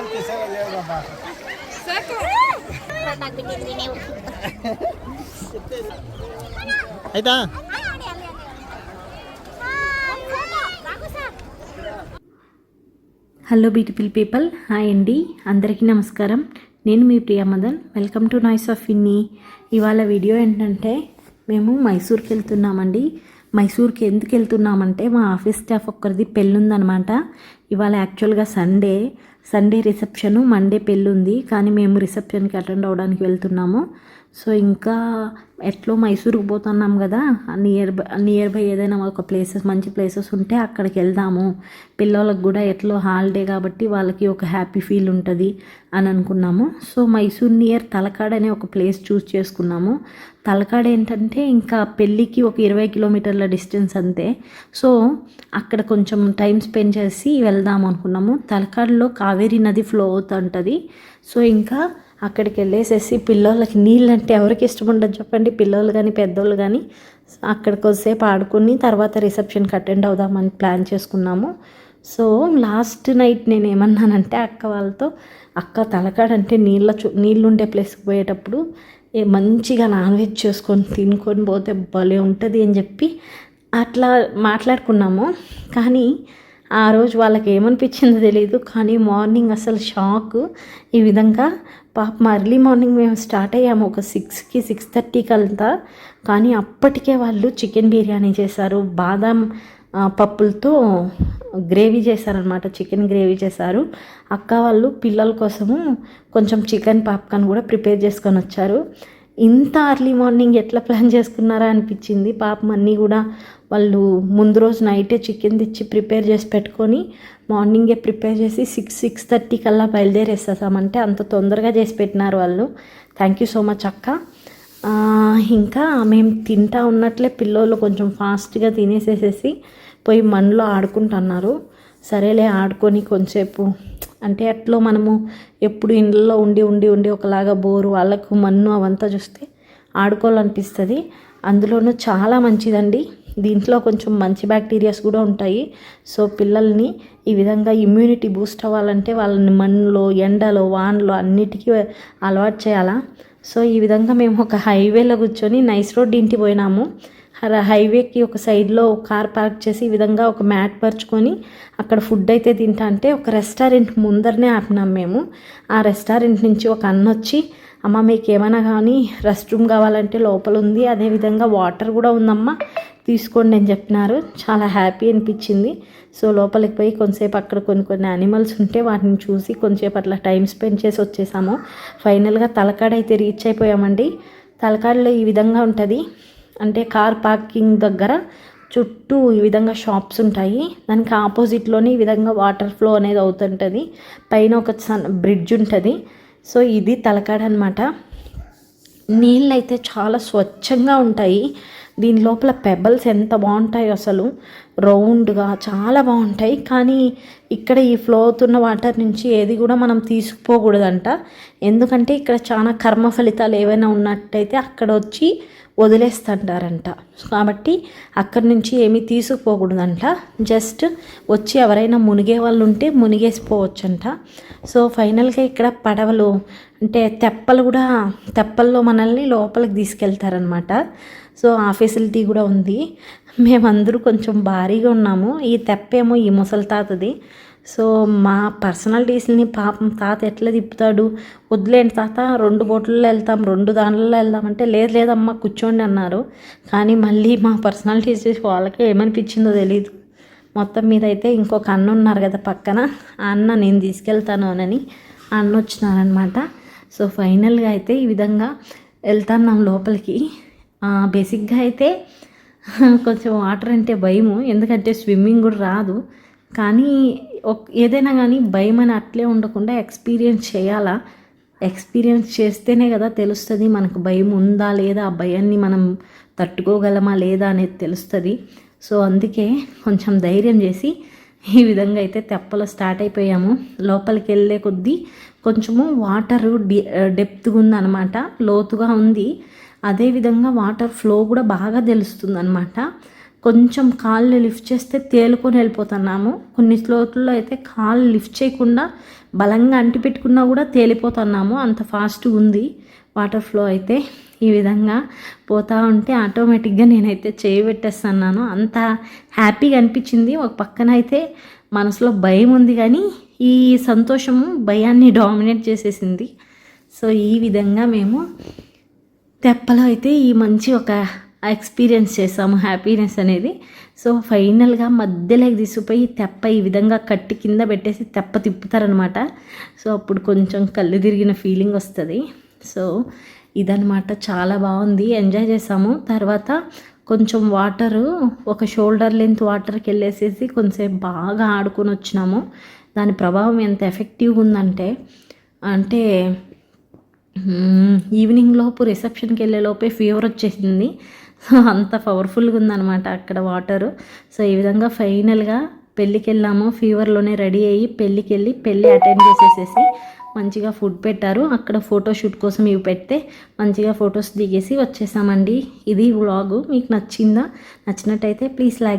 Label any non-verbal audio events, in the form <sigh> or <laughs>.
శాంతి సేవ Ahí está. Hello beautiful people hi అండి అందరికీ నమస్కారం. నేను మీ Priya Madan. Welcome to noise of ఇన్ని ఇవాళ వీడియో ఏంటంటే మేము మైసూర్కి వెళ్తున్నామండి. మైసూర్కి ఎందుకు వెళ్తున్నామంటే మా ఆఫీస్ స్టాఫ్ ఒక్కరిది పెళ్ళి ఉందనమాట ఇవాళ యాక్చువల్గా సండే సండే రిసెప్షను మండే పెళ్ళి ఉంది కానీ మేము రిసెప్షన్కి అటెండ్ అవ్వడానికి వెళ్తున్నాము. సో ఇంకా ఎట్లో మైసూరుకు పోతున్నాం కదా నియర్ బై నియర్ బై ఏదైనా ఒక ప్లేసెస్ మంచి ప్లేసెస్ ఉంటే అక్కడికి వెళ్దాము. పిల్లలకు కూడా ఎట్లో హాలిడే కాబట్టి వాళ్ళకి ఒక హ్యాపీ ఫీల్ ఉంటుంది అని అనుకున్నాము. సో మైసూర్ నియర్ తలకాడ్ అనే ఒక ప్లేస్ చూస్ చేసుకున్నాము. తలకాడ్ ఏంటంటే ఇంకా పెళ్ళికి ఒక ఇరవై కిలోమీటర్ల డిస్టెన్స్ అంతే. సో అక్కడ కొంచెం టైం స్పెండ్ చేసి వెళ్దాం అనుకున్నాము. తలకాడులో కావేరీ నది ఫ్లో అవుతుంటుంది. సో ఇంకా అక్కడికి వెళ్ళేసేసి పిల్లలకి నీళ్ళు అంటే ఎవరికి ఇష్టం ఉండదు చెప్పండి. పిల్లలు కానీ పెద్దోళ్ళు కానీ అక్కడికి వసేపు ఆడుకుని తర్వాత రిసెప్షన్కి అటెండ్ అవుదామని ప్లాన్ చేసుకున్నాము. సో లాస్ట్ నైట్ నేను ఏమన్నానంటే అక్క వాళ్ళతో అక్క తలకాడంటే నీళ్ళ చూ నీళ్ళు ఉండే ప్లేస్కి పోయేటప్పుడు ఏ మంచిగా నాన్ వెజ్ చేసుకొని తినుకొని పోతే భలే ఉంటుంది అని చెప్పి అట్లా మాట్లాడుకున్నాము. కానీ ఆ రోజు వాళ్ళకి ఏమనిపించిందో తెలియదు కానీ మార్నింగ్ అసలు షాక్ ఈ విధంగా పాపం అర్లీ మార్నింగ్ మేము స్టార్ట్ అయ్యాము ఒక సిక్స్కి సిక్స్ థర్టీకి అంతా కానీ అప్పటికే వాళ్ళు చికెన్ బిర్యానీ చేశారు బాదం పప్పులతో గ్రేవీ చేశారనమాట చికెన్ గ్రేవీ చేశారు. అక్క వాళ్ళు పిల్లల కోసము కొంచెం చికెన్ పాప్కార్న్ కూడా ప్రిపేర్ చేసుకొని వచ్చారు. ఇంత అర్లీ మార్నింగ్ ఎట్లా ప్లాన్ చేసుకున్నారా అనిపించింది. పాపం అన్నీ కూడా వాళ్ళు ముందు రోజు నైటే చికెన్ తెచ్చి ప్రిపేర్ చేసి పెట్టుకొని మార్నింగే ప్రిపేర్ చేసి సిక్స్ సిక్స్ థర్టీ కల్లా బయలుదేరేసేసామంటే అంత తొందరగా చేసి పెట్టినారు వాళ్ళు. థ్యాంక్ యూ సో మచ్ అక్క. ఇంకా మేము తింటా ఉన్నట్లే పిల్లోళ్ళు కొంచెం ఫాస్ట్గా తినేసేసేసి పోయి మనలో ఆడుకుంటున్నారు. సరేలే ఆడుకొని కొంచెంసేపు అంటే అట్లో మనము ఎప్పుడు ఇండ్లలో ఉండి ఉండి ఉండి ఒకలాగా బోరు వాళ్ళకు మన్ను అవంతా చూస్తే ఆడుకోవాలనిపిస్తుంది. అందులోనూ చాలా మంచిదండి. దీంట్లో కొంచెం మంచి బ్యాక్టీరియాస్ కూడా ఉంటాయి. సో పిల్లల్ని ఈ విధంగా ఇమ్యూనిటీ బూస్ట్ అవ్వాలంటే వాళ్ళని మన్నులో ఎండలో వానలో అన్నిటికీ అలవాటు చేయాలా. సో ఈ విధంగా మేము ఒక హైవేలో కూర్చొని నైస్ రోడ్ ఇంటి పోయినాము. హైవేకి ఒక సైడ్లో కార్ పార్క్ చేసి ఈ విధంగా ఒక మ్యాట్ పరుచుకొని అక్కడ ఫుడ్ అయితే తింటా అంటే ఒక రెస్టారెంట్ ముందరనే ఆపినాం మేము. ఆ రెస్టారెంట్ నుంచి ఒక అన్న వచ్చి అమ్మ మీకు ఏమైనా కానీ రెస్ట్ రూమ్ కావాలంటే లోపల ఉంది. అదేవిధంగా వాటర్ కూడా ఉందమ్మా తీసుకోండి అని చెప్పినారు. చాలా హ్యాపీ అనిపించింది. సో లోపలికి పోయి కొంతసేపు అక్కడ కొన్ని కొన్ని యానిమల్స్ ఉంటే వాటిని చూసి కొంచెంసేపు అట్లా టైం స్పెండ్ చేసి వచ్చేసాము. ఫైనల్గా తలకాడ అయితే రీచ్ అయిపోయామండి. తలకాడలో ఈ విధంగా ఉంటుంది. అంటే కార్ పార్కింగ్ దగ్గర చుట్టూ ఈ విధంగా షాప్స్ ఉంటాయి. దానికి ఆపోజిట్లోనే ఈ విధంగా వాటర్ ఫ్లో అనేది అవుతుంటుంది. పైన ఒక సన్ బ్రిడ్జ్ ఉంటుంది. సో ఇది తలకాడ అనమాట నీళ్ళు అయితే చాలా స్వచ్ఛంగా ఉంటాయి. దీని లోపల పెబల్స్ ఎంత బాగుంటాయి అసలు. రౌండ్గా చాలా బాగుంటాయి. కానీ ఇక్కడ ఈ ఫ్లో అవుతున్న వాటర్ నుంచి ఏది కూడా మనం తీసుకుపోకూడదంట. ఎందుకంటే ఇక్కడ చాలా కర్మ ఫలితాలు ఏవైనా ఉన్నట్టయితే అక్కడ వచ్చి వదిలేస్తుంటారంట. కాబట్టి అక్కడి నుంచి ఏమీ తీసుకుపోకూడదంట. జస్ట్ వచ్చి ఎవరైనా మునిగే వాళ్ళు ఉంటే మునిగేసిపోవచ్చంట. సో ఫైనల్గా ఇక్కడ పడవలు అంటే తెప్పలు కూడా తెప్పల్లో మనల్ని లోపలికి తీసుకెళ్తారనమాట సో ఆ ఫెసిలిటీ కూడా ఉంది. మేమందరూ కొంచెం భారీగా ఉన్నాము. ఈ తెప్పేమో ఈ ముసలి తాతది. సో మా పర్సనాలిటీస్ని పాపం తాత ఎట్లా తిప్పుతాడు? వదిలేండి తాత రెండు బోట్లలో వెళ్తాం రెండు దానిలో వెళ్దామంటే లేదు లేదమ్మా కూర్చోండి అన్నారు. కానీ మళ్ళీ మా పర్సనాలిటీస్ వాళ్ళకే వాళ్ళకి ఏమనిపించిందో తెలియదు మొత్తం మీద అయితే ఇంకొక అన్న ఉన్నారు కదా పక్కన. ఆ అన్న నేను తీసుకెళ్తాను అని ఆ అన్న వచ్చినారనమాట. సో ఫైనల్గా అయితే ఈ విధంగా వెళ్తున్నాం లోపలికి. బేసిక్గా అయితే <laughs> కొంచెం వాటర్ అంటే భయము. ఎందుకంటే స్విమ్మింగ్ కూడా రాదు. కానీ ఏదైనా కానీ భయం అని అట్లే ఉండకుండా ఎక్స్పీరియన్స్ చేయాలా? ఎక్స్పీరియన్స్ చేస్తేనే కదా తెలుస్తుంది మనకు భయం ఉందా లేదా ఆ భయాన్ని మనం తట్టుకోగలమా లేదా అనేది తెలుస్తుంది. సో అందుకే కొంచెం ధైర్యం చేసి ఈ విధంగా అయితే తెప్పలో స్టార్ట్ అయిపోయాము. లోపలికి వెళ్ళే కొద్దీ కొంచెము వాటరు డి డెప్త్గా ఉందన్నమాట లోతుగా ఉంది. అదేవిధంగా వాటర్ ఫ్లో కూడా బాగా తెలుస్తుంది అనమాట కొంచెం కాళ్ళు లిఫ్ట్ చేస్తే తేలుకొని వెళ్ళిపోతున్నాము. కొన్ని స్లోట్లో అయితే కాళ్ళు లిఫ్ట్ చేయకుండా బలంగా అంటిపెట్టుకున్నా కూడా తేలిపోతున్నాము. అంత ఫాస్ట్గా ఉంది వాటర్ ఫ్లో అయితే. ఈ విధంగా పోతా ఉంటే ఆటోమేటిక్గా నేనైతే చేయి పెట్టేస్తున్నాను. అంత హ్యాపీగా అనిపించింది. ఒక పక్కన అయితే మనసులో భయం ఉంది కానీ ఈ సంతోషము భయాన్ని డామినేట్ చేసేసింది. సో ఈ విధంగా మేము తెప్పలో అయితే ఈ మంచి ఒక ఎక్స్పీరియన్స్ చేసాము హ్యాపీనెస్ అనేది. సో ఫైనల్గా మధ్యలోకి తీసుకుపోయి తెప్ప ఈ విధంగా కట్టి కింద పెట్టేసి తెప్ప తిప్పుతారనమాట సో అప్పుడు కొంచెం కళ్ళు తిరిగిన ఫీలింగ్ వస్తుంది. సో ఇదనమాట చాలా బాగుంది. ఎంజాయ్ చేసాము తర్వాత కొంచెం వాటరు ఒక షోల్డర్ లెంత్ వాటర్కి వెళ్ళేసేసి కొంచెంసేపు బాగా ఆడుకొని వచ్చినాము. దాని ప్రభావం ఎంత ఎఫెక్టివ్గా ఉందంటే అంటే ఈవినింగ్ లోపు రిసెప్షన్కి వెళ్ళే లోపే ఫీవర్ వచ్చేసింది. సో అంత పవర్ఫుల్గా ఉందన్నమాట అక్కడ వాటరు సో ఈ విధంగా ఫైనల్గా పెళ్ళికి వెళ్ళాము. ఫీవర్లోనే రెడీ అయ్యి పెళ్ళికి వెళ్ళి పెళ్ళి అటెండ్ చేసేసేసి మంచిగా ఫుడ్ పెట్టారు. అక్కడ ఫోటోషూట్ కోసం ఇవి పెడితే మంచిగా ఫొటోస్ దిగేసి వచ్చేసామండి. ఇది వ్లాగు మీకు నచ్చిందా? నచ్చినట్టయితే ప్లీజ్ లైక్